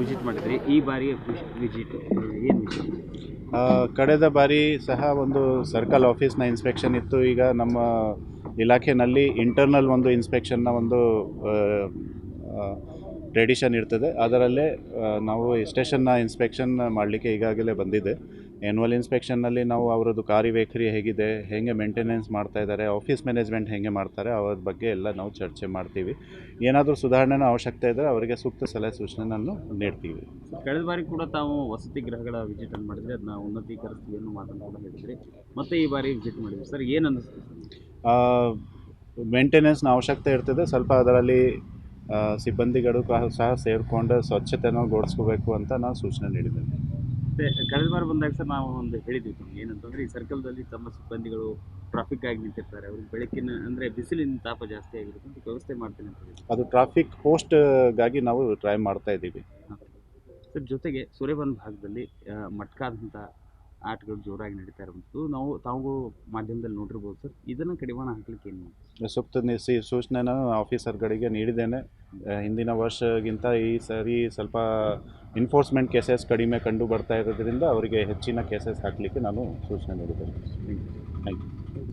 Visit ಮಾಡಿದ್ರಿ, ಈ ಬಾರಿ ವಿಸಿಟ್, ಏನು ಕಳೆದ ಬಾರಿ ಸಹ ಒಂದು ಸರ್ಕಲ್ ಆಫೀಸ್ನ ಇನ್ಸ್ಪೆಕ್ಷನ್ ಇತ್ತು. ಈಗ ನಮ್ಮ ಇಲಾಖೆಯಲ್ಲಿ ಇಂಟರ್ನಲ್ ಒಂದು ಇನ್ಸ್ಪೆಕ್ಷನ್ನ ಒಂದು ಟ್ರೆಡಿಷನ್ ಇರ್ತದೆ. ಅದರಲ್ಲೇ ನಾವು ಸ್ಟೇಷನ್ನ ಇನ್ಸ್ಪೆಕ್ಷನ್ ಮಾಡಲಿಕ್ಕೆ ಈಗಾಗಲೇ ಬಂದಿದೆ. ಆ್ಯನ್ಯುವಲ್ ಇನ್ಸ್ಪೆಕ್ಷನ್ನಲ್ಲಿ ನಾವು ಅವರದ್ದು ಕಾರ್ಯವೈಖರಿ ಹೇಗಿದೆ ಹೇಗೆ ಮೇಂಟೆನೆನ್ಸ್ ಮಾಡ್ತಾ ಇದ್ದಾರೆ ಆಫೀಸ್ ಮ್ಯಾನೇಜ್ಮೆಂಟ್ ಹೇಗೆ ಮಾಡ್ತಾರೆ ಅವ್ರ ಬಗ್ಗೆ ಎಲ್ಲ ನಾವು ಚರ್ಚೆ ಮಾಡ್ತೀವಿ. ಏನಾದರೂ ಸುಧಾರಣೆನ ಅವಶ್ಯಕತೆ ಇದ್ದರೆ ಅವರಿಗೆ ಸೂಕ್ತ ಸಲಹೆ ಸೂಚನೆಯನ್ನು ನೀಡ್ತೀವಿ. ಕಳೆದ ಬಾರಿ ಕೂಡ ತಾವು ವಸತಿ ಗೃಹಗಳ ವಿಸಿಟನ್ನು ಮಾಡಿದರೆ ಅದನ್ನ ಉನ್ನತೀಕರಿಸ್ತೀವಿ ಅನ್ನೋ ಮಾತನ್ನು ಕೂಡ ಹೇಳಿದ್ರಿ. ಮತ್ತೆ ಈ ಬಾರಿ ವಿಸಿಟ್ ಮಾಡಿದ್ವಿ ಸರ್ ಏನು ಅನ್ನಿಸ್ತು ಮೇಂಟೆನೆನ್ಸ್ನ ಅವಶ್ಯಕತೆ ಇರ್ತದೆ. ಸ್ವಲ್ಪ ಅದರಲ್ಲಿ ಸಿಬ್ಬಂದಿಗಳು ಸಹ ಸೇರಿಕೊಂಡು ಸ್ವಚ್ಛತೆಯನ್ನು ಗೋಡಿಸ್ಕೋಬೇಕು ಅಂತ ನಾನು ಸೂಚನೆ ನೀಡಿದ್ದೇನೆ ಕಳೆದ ವಾರ ಬಂದಾಗ ಸರ್ ನಾವು ಒಂದು ಹೇಳಿದ್ವಿ ತಮ್ಗೆ ಏನಂತಂದ್ರೆ ಈ ಸರ್ಕಲ್ದಲ್ಲಿ ತಮ್ಮ ಸಿಬ್ಬಂದಿಗಳು ಟ್ರಾಫಿಕ್ ಆಗಿ ನಿಂತಿರ್ತಾರೆ. ಅವ್ರಿಗೆ ಬೆಳಕಿನ ಅಂದರೆ ಬಿಸಿಲಿನ ತಾಪ ಜಾಸ್ತಿ ಆಗಿರುತ್ತೆ ಅದಕ್ಕೆ ವ್ಯವಸ್ಥೆ ಮಾಡ್ತೀನಿ ಅಂತ ಅದು ಟ್ರಾಫಿಕ್ ಪೋಸ್ಟ್ಗಾಗಿ ನಾವು ಟ್ರೈ ಮಾಡ್ತಾ ಇದ್ದೀವಿ. ಸರ್ ಜೊತೆಗೆ ಸೂರ್ಯಬನ್ ಭಾಗದಲ್ಲಿ ಮಟ್ಕಾದಂಥ ಆಟಗಳು ಜೋರಾಗಿ ನಡೀತಾ ಇರುವಂಥದ್ದು. ನಾವು ತಾವು ಮಾಧ್ಯಮದಲ್ಲಿ ನೋಡಿರ್ಬೋದು ಸರ್. ಇದನ್ನು ಕಡಿವಾಣ ಹಾಕ್ಲಿಕ್ಕೆ ಏನು ಸೂಕ್ತ ಸಿ- ಸೂಚನೆನ ಆಫೀಸರ್ಗಳಿಗೆ ನೀಡಿದ್ದೇನೆ. ಹಿಂದಿನ ವರ್ಷಗಿಂತ ಈ ಸರಿ ಸ್ವಲ್ಪ ಇನ್ಫೋರ್ಸ್ಮೆಂಟ್ ಕೇಸಸ್ ಕಡಿಮೆ ಕಂಡು ಬರ್ತಾ ಇರೋದ್ರಿಂದ ಅವರಿಗೆ ಹೆಚ್ಚಿನ ಕೇಸಸ್ ಹಾಕಲಿಕ್ಕೆ ನಾನು ಸೂಚನೆ ನೀಡಿದ್ದೇನೆ. Thank you